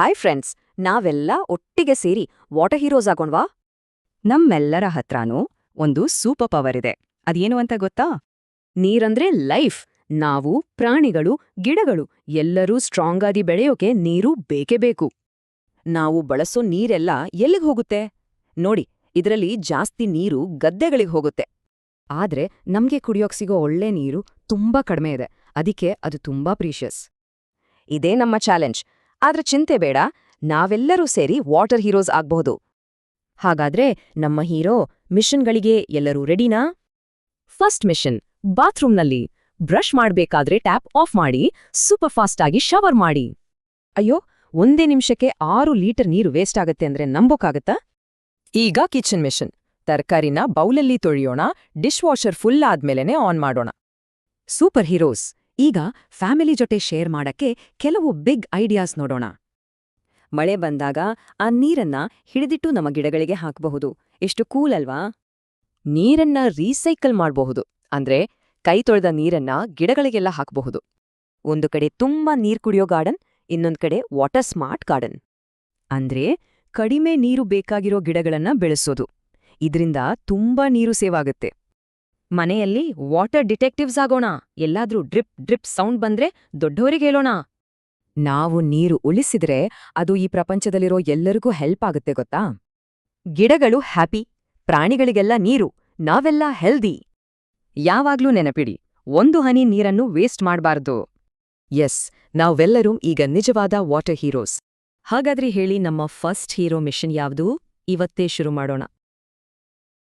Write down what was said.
Hi friends ನಾವೆಲ್ಲ ಒಟ್ಟಿಗೆ ಸೇರಿ ವಾಟರ್ ಹೀರೋಸ್ ಆಗೋಣ್ವಾ? ನಮ್ಮೆಲ್ಲರ ಹತ್ರನೂ ಒಂದು ಸೂಪರ್ ಪವರ್ ಇದೆ. ಅದೇನು ಅಂತ ಗೊತ್ತಾ? ನೀರಂದ್ರೆ ಲೈಫ್ ನಾವು, ಪ್ರಾಣಿಗಳು, ಗಿಡಗಳು, ಎಲ್ಲರೂ ಸ್ಟ್ರಾಂಗ್ ಆಗಿ ಬೆಳೆಯೋಕೆ ನೀರು ಬೇಕೇ ಬೇಕು. ನಾವು ಬಳಸೋ ನೀರೆಲ್ಲ ಎಲ್ಲಿಗೆ ಹೋಗುತ್ತೆ? ನೋಡಿ, ಇದರಲ್ಲಿ ಜಾಸ್ತಿ ನೀರು ಗದ್ದೆಗಳಿಗೆ ಹೋಗುತ್ತೆ. ಆದ್ರೆ ನಮ್ಗೆ ಕುಡಿಯೋಕ್ ಸಿಗೋ ಒಳ್ಳೆ ನೀರು ತುಂಬಾ ಕಡಿಮೆ ಇದೆ. ಅದಕ್ಕೆ ಅದು ತುಂಬಾ ಪ್ರೀಷಿಯಸ್ ಇದೇ ನಮ್ಮ ಚಾಲೆಂಜ್ ಆದ್ರೆ ಚಿಂತೆ ಬೇಡ, ನಾವೆಲ್ಲರೂ ಸೇರಿ ವಾಟರ್ ಹೀರೋಸ್ ಆಗ್ಬಹುದು. ಹಾಗಾದ್ರೆ ನಮ್ಮ ಹೀರೋ ಮಿಷನ್ಗಳಿಗೆ ಎಲ್ಲರೂ ರೆಡಿನಾ? ಫಸ್ಟ್ ಮಿಷನ್, ಬಾತ್ರೂಮ್ನಲ್ಲಿ ಬ್ರಷ್ ಮಾಡ್ಬೇಕಾದ್ರೆ ಟ್ಯಾಪ್ ಆಫ್ ಮಾಡಿ, ಸೂಪರ್ ಫಾಸ್ಟ್ ಆಗಿ ಶವರ್ ಮಾಡಿ. ಅಯ್ಯೋ, ಒಂದೇ ನಿಮಿಷಕ್ಕೆ ಆರು ಲೀಟರ್ ನೀರು ವೇಸ್ಟ್ ಆಗತ್ತೆ ಅಂದ್ರೆ ನಂಬೋಕಾಗತ್ತಾ? ಈಗ ಕಿಚನ್ ಮಿಷನ್, ತರಕಾರಿನ ಬೌಲಲ್ಲಿ ತೊಳೆಯೋಣ ಡಿಶ್ ವಾಷರ್ ಫುಲ್ ಆದ್ಮೇಲೆನೆ ಆನ್ ಮಾಡೋಣ. ಸೂಪರ್ ಹೀರೋಸ್ ಈಗ ಫ್ಯಾಮಿಲಿ ಜೊತೆ ಶೇರ್ ಮಾಡಕ್ಕೆ ಕೆಲವು ಬಿಗ್ ಐಡಿಯಾಸ್ ನೋಡೋಣ. ಮಳೆ ಬಂದಾಗ ಆ ನೀರನ್ನ ಹಿಡಿದಿಟ್ಟು ನಮ್ಮ ಗಿಡಗಳಿಗೆ ಹಾಕಬಹುದು. ಎಷ್ಟು ಕೂಲ್ ಅಲ್ವಾ? ನೀರನ್ನ ರೀಸೈಕಲ್ ಮಾಡಬಹುದು. ಅಂದ್ರೆ ಕೈ ತೊಳೆದ ನೀರನ್ನ ಗಿಡಗಳಿಗೆಲ್ಲ ಹಾಕಬಹುದು. ಒಂದು ಕಡೆ ತುಂಬಾ ನೀರ್ ಕುಡಿಯೋ ಗಾರ್ಡನ್, ಇನ್ನೊಂದು ಕಡೆ ವಾಟರ್ ಸ್ಮಾರ್ಟ್ ಗಾರ್ಡನ್. ಅಂದ್ರೆ ಕಡಿಮೆ ನೀರು ಬೇಕಾಗಿರೋ ಗಿಡಗಳನ್ನ ಬೆಳೆಸೋದು. ಇದ್ರಿಂದ ತುಂಬಾ ನೀರು ಸೇವ್ ಆಗುತ್ತೆ. ಮನೆಯಲ್ಲಿ ವಾಟರ್ ಡಿಟೆಕ್ಟಿವ್ಸ್ ಆಗೋಣ. ಎಲ್ಲಾದ್ರೂ ಡ್ರಿಪ್ ಡ್ರಿಪ್ ಸೌಂಡ್ ಬಂದ್ರೆ ದೊಡ್ಡವರಿಗೆ ಹೇಳೋಣ. ನಾವು ನೀರು ಉಳಿಸಿದ್ರೆ ಅದು ಈ ಪ್ರಪಂಚದಲ್ಲಿರೋ ಎಲ್ಲರಿಗೂ ಹೆಲ್ಪ್ ಆಗುತ್ತೆ ಗೊತ್ತಾ? ಗಿಡಗಳು ಹ್ಯಾಪಿ, ಪ್ರಾಣಿಗಳಿಗೆಲ್ಲ ನೀರು, ನಾವೆಲ್ಲ ಹೆಲ್ದಿ. ಯಾವಾಗ್ಲೂ ನೆನಪಿಡಿ, ಒಂದು ಹನಿ ನೀರನ್ನು ವೇಸ್ಟ್ ಮಾಡಬಾರ್ದು. ಎಸ್, ನಾವೆಲ್ಲರೂ ಈಗ ನಿಜವಾದ ವಾಟರ್ ಹೀರೋಸ್. ಹಾಗಾದ್ರೆ ಹೇಳಿ ನಮ್ಮ ಫಸ್ಟ್ ಹೀರೋ ಮಿಷನ್ ಯಾವುದು? ಇವತ್ತೇ ಶುರು ಮಾಡೋಣ.